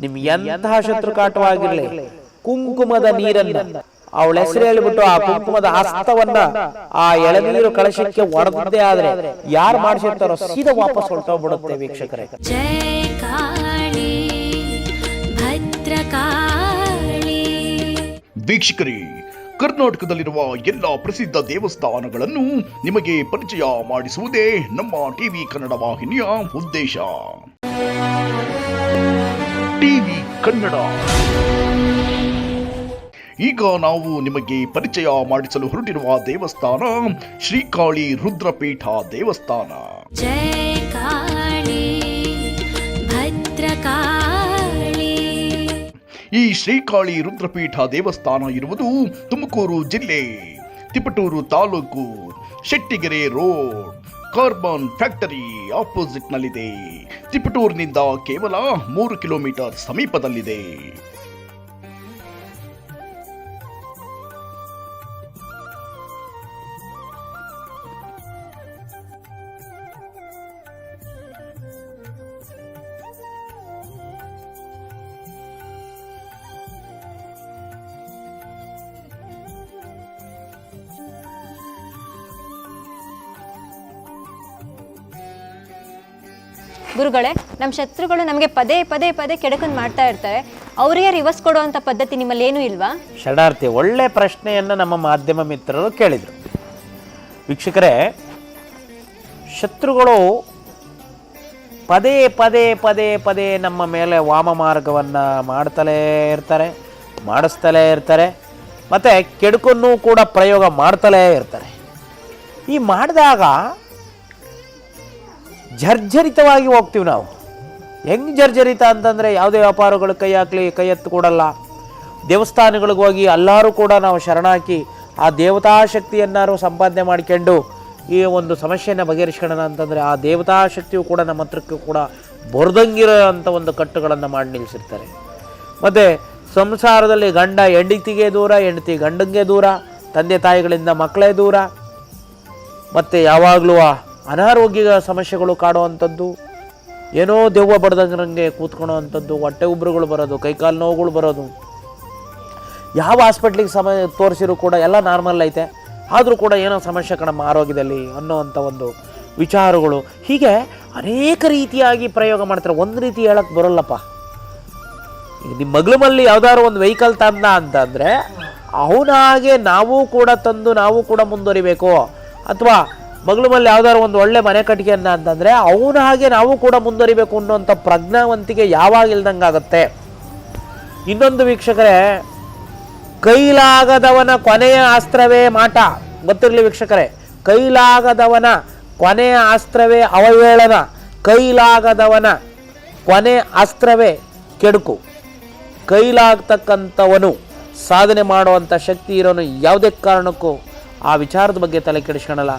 ನಿಮ್ಗೆ ಎಂತಹ ಶತ್ರು ಕಾಟವಾಗಿರಲಿ ಕುಂಕುಮದ ನೀರನ್ನ. ಅವಳ ಹೆಸರು ಹೇಳಿಬಿಟ್ಟು ಆ ಕುಂಕುಮದ ಹಸ್ತವನ್ನ ಆ ಎಳನೀರು ಕಳಶಕ್ಕೆ ಒಡೆದೇ ಆದ್ರೆ ಯಾರು ಮಾಡಿಸಿರ್ತಾರೋ ಸೀದಾ ವಾಪಸ್ ಹೊರಟೋಗ್ಬಿಡುತ್ತೆ ವೀಕ್ಷಕರೇ. ವೀಕ್ಷಕರೇ ಕರ್ನಾಟಕದಲ್ಲಿರುವ ಎಲ್ಲ ಪ್ರಸಿದ್ಧ ದೇವಸ್ಥಾನಗಳನ್ನು ನಿಮಗೆ ಪರಿಚಯ ಮಾಡಿಸುವುದೇ ನಮ್ಮ ಟಿವಿ ಕನ್ನಡ ವಾಹಿನಿಯ ಉದ್ದೇಶ. ಟಿವಿ ಕನ್ನಡ. ಈಗ ನಾವು ನಿಮಗೆ ಪರಿಚಯ ಮಾಡಿಸಲು ಹೊರಟಿರುವ ದೇವಸ್ಥಾನ ಶ್ರೀಕಾಳಿ ರುದ್ರಪೀಠ ದೇವಸ್ಥಾನ. ಈ ಶ್ರೀಕಾಳಿ ರುದ್ರಪೀಠ ದೇವಸ್ಥಾನ ಇರುವುದು ತುಮಕೂರು ಜಿಲ್ಲೆ Tiptur taluk Shettigere road. Carbon factory ಆಪೋಸಿಟ್ನಲ್ಲಿದೆ. ತಿಪಟೂರ್ನಿಂದ ಕೇವಲ ಮೂರು ಕಿಲೋಮೀಟರ್ ಸಮೀಪದಲ್ಲಿದೆ. ಗುರುಗಳೇ ನಮ್ಮ ಶತ್ರುಗಳು ನಮಗೆ ಪದೇ ಪದೇ ಪದೇ ಕೆಡಕನ್ ಮಾಡ್ತಾ ಇರ್ತಾರೆ. ಅವರಿಗೆ ರಿವರ್ಸ್ ಕೊಡುವಂಥ ಪದ್ಧತಿ ನಿಮ್ಮಲ್ಲಿ ಏನೂ ಇಲ್ವಾ? ಶರಣಾರ್ಥಿ ಒಳ್ಳೆ ಪ್ರಶ್ನೆಯನ್ನು ನಮ್ಮ ಮಾಧ್ಯಮ ಮಿತ್ರರು ಕೇಳಿದರು. ವೀಕ್ಷಕರೇ, ಶತ್ರುಗಳು ಪದೇ ಪದೇ ಪದೇ ಪದೇ ನಮ್ಮ ಮೇಲೆ ವಾಮ ಮಾರ್ಗವನ್ನು ಮಾಡ್ತಲೇ ಇರ್ತಾರೆ, ಮಾಡಿಸ್ತಲೇ ಇರ್ತಾರೆ, ಮತ್ತು ಕೆಡುಕನ್ನು ಕೂಡ ಪ್ರಯೋಗ ಮಾಡ್ತಲೇ ಇರ್ತಾರೆ. ಈ ಮಾಡಿದಾಗ ಜರ್ಜರಿತವಾಗಿ ಹೋಗ್ತೀವಿ ನಾವು. ಹೆಂಗೆ ಜರ್ಜರಿತ ಅಂತಂದರೆ ಯಾವುದೇ ವ್ಯಾಪಾರಗಳು ಕೈ ಹಾಕಲಿ, ಕೈ ಎತ್ತು ಕೊಡಲ್ಲ. ದೇವಸ್ಥಾನಗಳಿಗೆ ಹೋಗಿ ಎಲ್ಲರೂ ಕೂಡ ನಾವು ಶರಣಾಕಿ ಆ ದೇವತಾ ಶಕ್ತಿಯನ್ನಾರು ಸಂಪಾದನೆ ಮಾಡ್ಕೊಂಡು ಈ ಒಂದು ಸಮಸ್ಯೆಯನ್ನು ಬಗೆಹರಿಸ್ಕೊಳ್ಳೋಣ ಅಂತಂದರೆ ಆ ದೇವತಾ ಶಕ್ತಿಯು ಕೂಡ ನಮ್ಮ ಹತ್ರಕ್ಕೂ ಕೂಡ ಬರ್ದಂಗಿರೋ ಅಂಥ ಒಂದು ಕಟ್ಟುಗಳನ್ನು ಮಾಡಿ ನಿಲ್ಲಿಸಿರ್ತಾರೆ. ಮತ್ತು ಸಂಸಾರದಲ್ಲಿ ಗಂಡ ಹೆಂಡತಿಗೆ ದೂರ, ಹೆಂಡತಿ ಗಂಡಂಗೆ ದೂರ, ತಂದೆ ತಾಯಿಗಳಿಂದ ಮಕ್ಕಳೇ ದೂರ. ಮತ್ತು ಯಾವಾಗಲೂ ಅನಾರೋಗ್ಯ ಸಮಸ್ಯೆಗಳು ಕಾಡುವಂಥದ್ದು, ಏನೋ ದೆವ್ವ ಬಡ್ದಂಗೆ ಕೂತ್ಕೊಳ್ಳೋ ಅಂಥದ್ದು ಹೊಟ್ಟೆ ಉಬ್ರುಗಳು ಬರೋದು, ಕೈಕಾಲು ನೋವುಗಳು ಬರೋದು. ಯಾವ ಹಾಸ್ಪಿಟ್ಲಿಗೆ ಸಮ ತೋರಿಸಿರೂ ಕೂಡ ಎಲ್ಲ ನಾರ್ಮಲ್ ಐತೆ. ಆದರೂ ಕೂಡ ಏನೋ ಸಮಸ್ಯೆ ನಮ್ಮ ಆರೋಗ್ಯದಲ್ಲಿ ಅನ್ನೋವಂಥ ಒಂದು ವಿಚಾರಗಳು. ಹೀಗೆ ಅನೇಕ ರೀತಿಯಾಗಿ ಪ್ರಯೋಗ ಮಾಡ್ತಾರೆ. ಒಂದು ರೀತಿ ಹೇಳಕ್ಕೆ ಬರೋಲ್ಲಪ್ಪ. ಈಗ ನಿಮ್ಮ ಮಗ್ಳಮಲ್ಲಿ ಯಾವ್ದಾದ್ರು ಒಂದು ವೆಹಿಕಲ್ ತಂದ ಅಂತಂದರೆ, ಅವನಾಗೆ ನಾವು ಕೂಡ ತಂದು, ನಾವು ಕೂಡ ಮುಂದುವರಿಬೇಕು. ಅಥವಾ ಮಗ್ಳಮಲ್ಲಿ ಯಾವ್ದಾದ್ರು ಒಂದು ಒಳ್ಳೆ ಮನೆ ಕಟ್ಟಿಗೆಯನ್ನು ಅಂತಂದರೆ ಅವನ ಹಾಗೆ ನಾವು ಕೂಡ ಮುಂದುವರಿಬೇಕು ಅನ್ನೋಂಥ ಪ್ರಜ್ಞಾವಂತಿಕೆ ಯಾವಾಗ ಇಲ್ದಂಗೆ ಆಗುತ್ತೆ ಇನ್ನೊಂದು ವೀಕ್ಷಕರೇ, ಕೈಲಾಗದವನ ಕೊನೆಯ ಅಸ್ತ್ರವೇ ಮಾಟ. ಗೊತ್ತಿರಲಿ ವೀಕ್ಷಕರೇ, ಕೈಲಾಗದವನ ಕೊನೆಯ ಅಸ್ತ್ರವೇ ಅವಹೇಳನ, ಕೈಲಾಗದವನ ಕೊನೆ ಅಸ್ತ್ರವೇ ಕೆಡುಕು. ಕೈಲಾಗ್ತಕ್ಕಂಥವನು ಸಾಧನೆ ಮಾಡುವಂಥ ಶಕ್ತಿ ಇರೋನು ಯಾವುದೇ ಕಾರಣಕ್ಕೂ ಆ ವಿಚಾರದ ಬಗ್ಗೆ ತಲೆ ಕೆಡಿಸ್ಕೊಳಲ್ಲ.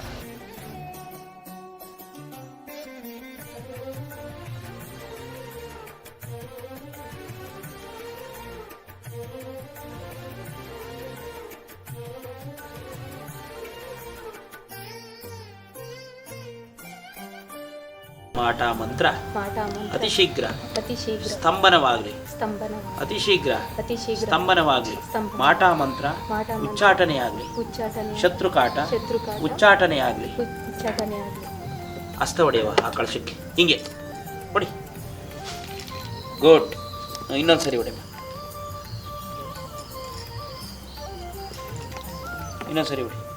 ಮಾಟ ಮಂತ್ರ ಪಾಠ ಮಂತ್ರ ಅತಿ ಶೀಘ್ರ ಅತಿ ಶೀಘ್ರ ಸ್ತಂಭನವಾಗಲಿ. ಸ್ತಂಭನ ಅತಿ ಶೀಘ್ರ ಅತಿ ಶೀಘ್ರ ಸ್ತಂಭನವಾಗಲಿ ಸ್ತಂಭನ. ಮಾಟ ಮಂತ್ರ. ಉಚ್ಚಾಟನೆಯಾಗಲಿ. ಉಚ್ಚಾಟನೆ. ಶತ್ರುಕಾಟ ಶತ್ರುಕಾಟ. ಉಚ್ಚಾಟನೆಯಾಗಲಿ. ಹಸ್ತ ಹೊಡೆಯವ ಆ ಕಳಶಕ್ಕೆ. ಹಿಂಗೆ. ಹೊಡಿ. ಗೋಟ್ ಇನ್ನೊಂದು ಸರಿ ಬಿಡಿ ಇನ್ನೊಂದು ಸರಿ ಹೊಡಿ.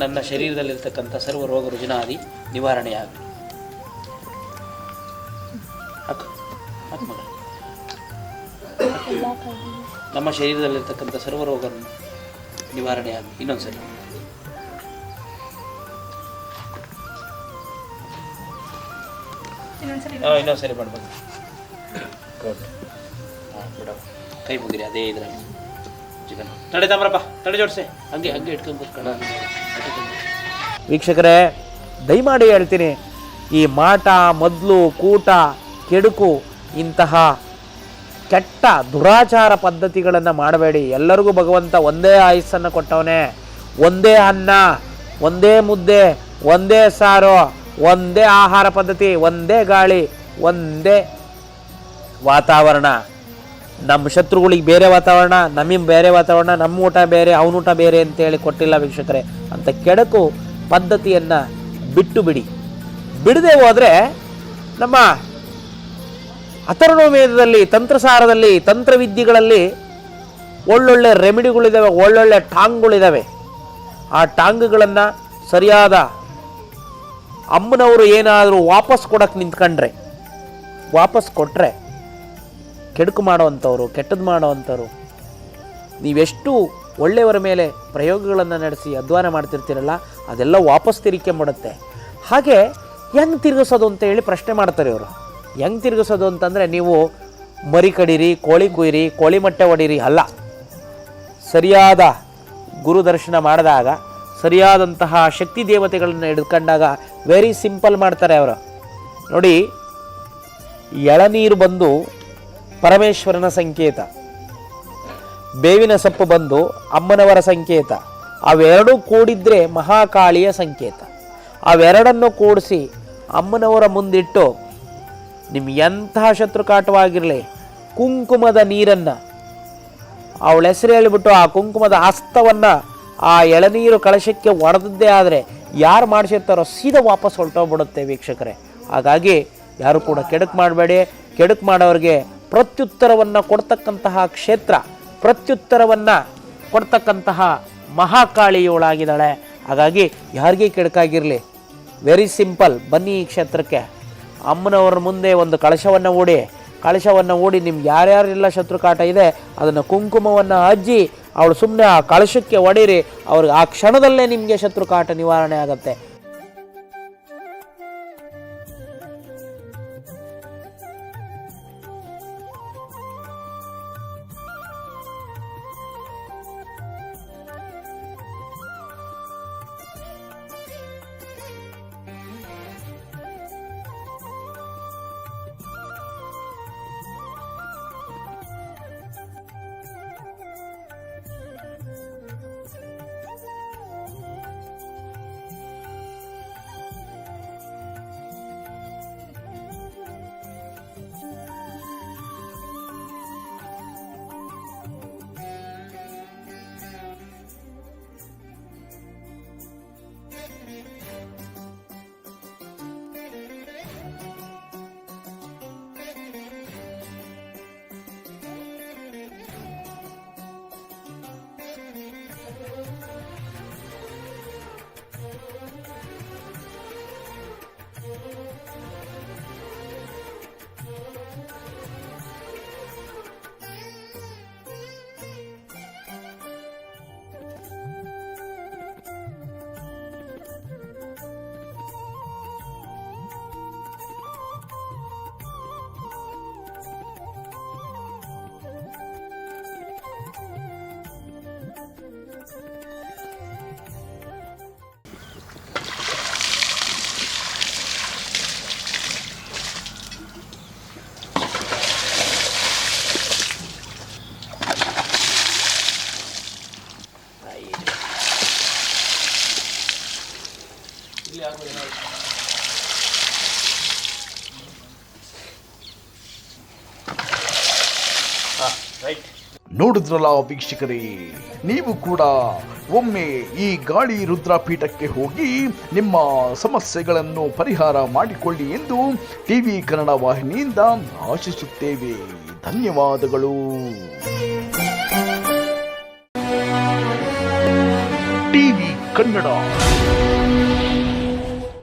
ನನ್ನ ಶರೀರದಲ್ಲಿರ್ತಕ್ಕಂಥ ಸರ್ವ ರೋಗ ರುಜಿನಾದಿ ನಿವಾರಣೆಯಾಗಲಿ ಮಗ. ನಮ್ಮ ಶರೀರದಲ್ಲಿರ್ತಕ್ಕಂಥ ಸರ್ವ ರೋಗ ನಿವಾರಣೆಯಾಗಲಿ ಇನ್ನೊಂದು ಇನ್ನೊಂದ್ಸರಿ ಹಾಂ ಇನ್ನೊಂದು ಸರಿ ಮಾಡ್ಬೋದು. ಕೈ ಮುಗಿರಿ ಅದೇ ಇದರಲ್ಲಿ. ತಡೆ ತಾಮ್ರಪ್ಪ, ತಡೆ ಜೋಡಿಸಿ. ಹಂಗೆ ಹಂಗೆ ವೀಕ್ಷಕರೇ, ದಯಮಾಡಿ ಹೇಳ್ತೀನಿ, ಈ ಮಾಟ, ಮೊದಲು, ಕೂಟ, ಕೆಡುಕು, ಇಂತಹ ಕೆಟ್ಟ ದುರಾಚಾರ ಪದ್ಧತಿಗಳನ್ನು ಮಾಡಬೇಡಿ. ಎಲ್ಲರಿಗೂ ಭಗವಂತ ಒಂದೇ ಆಯಸ್ಸನ್ನು ಕೊಟ್ಟವನೇ. ಒಂದೇ ಅನ್ನ, ಒಂದೇ ಮುದ್ದೆ, ಒಂದೇ ಸಾರು, ಒಂದೇ ಆಹಾರ ಪದ್ಧತಿ, ಒಂದೇ ಗಾಳಿ, ಒಂದೇ ವಾತಾವರಣ. ನಮ್ಮ ಶತ್ರುಗಳಿಗೆ ಬೇರೆ ವಾತಾವರಣ ನಮಗೆ ಬೇರೆ ವಾತಾವರಣ, ನಮ್ಮ ಊಟ ಬೇರೆ, ಅವನ ಊಟ ಬೇರೆ ಅಂತೇಳಿ ಕೊಟ್ಟಿಲ್ಲ ವೀಕ್ಷಕರೇ. ಅಂತ ಕೆಡಕು ಪದ್ಧತಿಯನ್ನು ಬಿಟ್ಟು ಬಿಡಿ. ಬಿಡದೆ ಹೋದರೆ ನಮ್ಮ ಅಥರ್ಣವೇದದಲ್ಲಿ ತಂತ್ರಸಾರದಲ್ಲಿ, ತಂತ್ರವಿದ್ಯೆಗಳಲ್ಲಿ ಒಳ್ಳೊಳ್ಳೆ ರೆಮಿಡಿಗಳಿದ್ದಾವೆ ಒಳ್ಳೊಳ್ಳೆ ಟಾಂಗ್ಗಳಿದ್ದಾವೆ ಆ ಟಾಂಗ್ಗಳನ್ನು ಸರಿಯಾದ ಅಮ್ಮನವರು ಏನಾದರೂ ವಾಪಸ್ ಕೊಡಕ್ಕೆ ನಿಂತ್ಕೊಂಡ್ರೆ, ವಾಪಸ್ ಕೊಟ್ಟರೆ ಕೆಡುಕು ಮಾಡೋವಂಥವ್ರು, ಕೆಟ್ಟದ್ದು ಮಾಡೋವಂಥವ್ರು. ನೀವೆಷ್ಟು ಒಳ್ಳೆಯವರ ಮೇಲೆ ಪ್ರಯೋಗಗಳನ್ನು ನಡೆಸಿ ಅಧ್ವಾನ ಮಾಡ್ತಿರ್ತೀರಲ್ಲ, ಅದೆಲ್ಲ ವಾಪಸ್ ಮಾಡುತ್ತೆ. ಹಾಗೆ ಹೆಂಗೆ ತಿರುಗಿಸೋದು ಅಂತ ಹೇಳಿ ಪ್ರಶ್ನೆ ಮಾಡ್ತಾರೆ ಇವರು. ಹೆಂಗೆ ತಿರುಗಿಸೋದು ಅಂತಂದರೆ ನೀವು ಮರಿ ಕಡೀರಿ, ಕೋಳಿ ಕುಯ್ಯಿರಿ ಕೋಳಿ ಮೊಟ್ಟೆ ಹೊಡೀರಿ ಅಲ್ಲ. ಸರಿಯಾದ ಗುರು ದರ್ಶನ ಮಾಡಿದಾಗ, ಸರಿಯಾದಂತಹ ಶಕ್ತಿ ದೇವತೆಗಳನ್ನು ಹಿಡ್ಕೊಂಡಾಗ ವೆರಿ ಸಿಂಪಲ್ ಮಾಡ್ತಾರೆ ಅವರು. ನೋಡಿ, ಎಳನೀರು ಬಂದು ಪರಮೇಶ್ವರನ ಸಂಕೇತ. ಬೇವಿನ ಸೊಪ್ಪು ಬಂದು ಅಮ್ಮನವರ ಸಂಕೇತ. ಅವೆರಡೂ ಕೂಡಿದ್ರೆ ಮಹಾಕಾಳಿಯ ಸಂಕೇತ. ಅವೆರಡನ್ನು ಕೂಡಿಸಿ ಅಮ್ಮನವರ ಮುಂದಿಟ್ಟು ನಿಮ್ಗೆ ಎಂತಹ ಶತ್ರುಕಾಟವಾಗಿರಲಿ ಕುಂಕುಮದ ನೀರನ್ನು. ಅವಳ ಹೆಸರು ಹೇಳಿಬಿಟ್ಟು ಆ ಕುಂಕುಮದ ಹಸ್ತವನ್ನು ಆ ಎಳನೀರು ಕಳಶಕ್ಕೆ ಒಡೆದದ್ದೇ ಆದರೆ ಯಾರು ಮಾಡಿಸಿರ್ತಾರೋ ಸೀದಾ ವಾಪಸ್ ಹೊರಟೋಗ್ಬಿಡುತ್ತೆ ವೀಕ್ಷಕರೇ. ಹಾಗಾಗಿ ಯಾರು ಕೂಡ ಕೆಡಕು ಮಾಡಬೇಡಿ. ಕೆಡಕು ಮಾಡೋರಿಗೆ ಪ್ರತ್ಯುತ್ತರವನ್ನು ಕೊಡ್ತಕ್ಕಂತಹ ಕ್ಷೇತ್ರ, ಪ್ರತ್ಯುತ್ತರವನ್ನು ಕೊಡ್ತಕ್ಕಂತಹ ಮಹಾಕಾಳಿಯೋಳಾಗಿದ್ದಾಳೆ. ಹಾಗಾಗಿ ಯಾರಿಗೆ ಕೆಡಕಾಗಿರಲಿ? ವೆರಿ ಸಿಂಪಲ್ ಬನ್ನಿ ಈ ಕ್ಷೇತ್ರಕ್ಕೆ. ಅಮ್ಮನವರ ಮುಂದೆ ಒಂದು ಕಳಶವನ್ನು ಓಡಿ ಕಳಶವನ್ನು ಓಡಿ ನಿಮ್ಗೆ ಯಾರ್ಯಾರೆಲ್ಲ ಶತ್ರುಕಾಟ ಇದೆ, ಅದನ್ನು ಕುಂಕುಮವನ್ನು ಅಜ್ಜಿ, ಅವಳು ಸುಮ್ಮನೆ ಆ ಕಳಶಕ್ಕೆ ಒಡೀರಿ, ಅವ್ರಿಗೆ ಆ ಕ್ಷಣದಲ್ಲೇ ನಿಮಗೆ ಶತ್ರುಕಾಟ ನಿವಾರಣೆ ಆಗುತ್ತೆ. ನೋಡಿದ್ರಲ್ಲ ವೀಕ್ಷಕರೇ, ನೀವು ಕೂಡ ಒಮ್ಮೆ ಈ ಗಾಳಿ ರುದ್ರಪೀಠಕ್ಕೆ ಹೋಗಿ ನಿಮ್ಮ ಸಮಸ್ಯೆಗಳನ್ನು ಪರಿಹಾರ ಮಾಡಿಕೊಳ್ಳಿ ಎಂದು ಟಿವಿ ಕನ್ನಡ ವಾಹಿನಿಯಿಂದ ಆಶಿಸುತ್ತೇವೆ. ಧನ್ಯವಾದಗಳು. ಟಿವಿ ಕನ್ನಡ.